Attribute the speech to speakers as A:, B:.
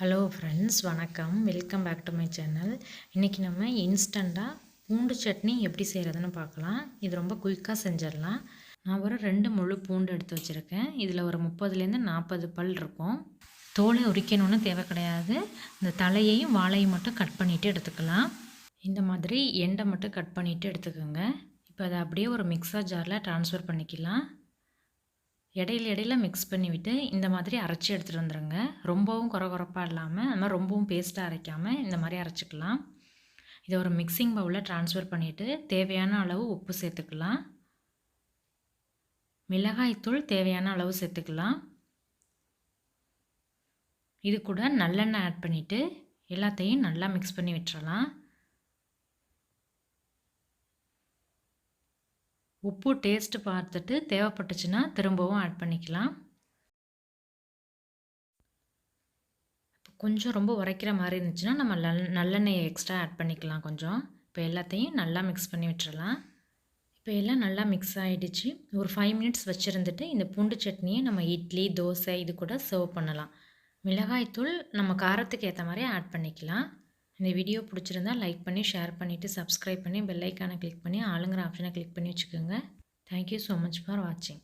A: Hello friends வணக்கம். Welcome back to my channel இன்றைக்கி நம்ம இன்ஸ்டண்ட்டாக பூண்டு சட்னி எப்படி செய்கிறதுன்னு பார்க்கலாம். இது ரொம்ப குயிக்காக செஞ்சிடலாம். நான் ஒரு ரெண்டு முழு பூண்டு எடுத்து வச்சுருக்கேன். இதில் ஒரு முப்பதுலேருந்து நாற்பது பல் இருக்கும். தோலை உரிக்கணும்னு தேவை கிடையாது. இந்த தலையையும் வாழையும் மட்டும் கட் பண்ணிவிட்டு எடுத்துக்கலாம். இந்த மாதிரி எண்டை மட்டும் கட் பண்ணிவிட்டு எடுத்துக்கோங்க. இப்போ அதை அப்படியே ஒரு மிக்சர் ஜாரில் ட்ரான்ஸ்ஃபர் பண்ணிக்கலாம். இடையில இடையில மிக்ஸ் பண்ணிவிட்டு இந்த மாதிரி அரைச்சி எடுத்துகிட்டு வந்துடுங்க ரொம்பவும் குறகுறப்பாக இல்லாமல் அந்த மாதிரி ரொம்பவும் பேஸ்ட்டாக அரைக்காமல் இந்த மாதிரி அரைச்சிக்கலாம். இதை ஒரு மிக்சிங் பவுலில் ட்ரான்ஸ்ஃபர் பண்ணிவிட்டு தேவையான அளவு உப்பு சேர்த்துக்கலாம். மிளகாய்த்தூள் தேவையான அளவு சேர்த்துக்கலாம். இது கூட நல்லெண்ணெய் ஆட் பண்ணிவிட்டு எல்லாத்தையும் நல்லா மிக்ஸ் பண்ணி விட்டுறலாம். உப்பு டேஸ்ட்டு பார்த்துட்டு தேவைப்பட்டுச்சுன்னா திரும்பவும் ஆட் பண்ணிக்கலாம். கொஞ்சம் ரொம்ப உரைக்கிற மாதிரி இருந்துச்சுன்னா நம்ம நல் நல்லெண்ணெயை எக்ஸ்ட்ரா ஆட் பண்ணிக்கலாம் கொஞ்சம். இப்போ எல்லாத்தையும் நல்லா மிக்ஸ் பண்ணி விட்டுறலாம். இப்போ எல்லாம் நல்லா மிக்ஸ் ஆகிடுச்சு ஒரு ஃபைவ் மினிட்ஸ் வச்சுருந்துட்டு இந்த பூண்டு சட்னியை நம்ம இட்லி தோசை இது கூட சர்வ் பண்ணலாம். மிளகாய்த்தூள் நம்ம காரத்துக்கு ஏற்ற மாதிரி ஆட் பண்ணிக்கலாம். இந்த வீடியோ பிடிச்சிருந்தா லைக் பண்ணி ஷேர் பண்ணிவிட்டு சப்ஸ்கிரைப் பண்ணி பெல்லைக்கானை கிளிக் பண்ணி ஆளுங்கிற ஆப்ஷனை கிளிக் பண்ணி வச்சுக்கோங்க. தேங்க்யூ ஸோ மச் ஃபார் வாட்சிங்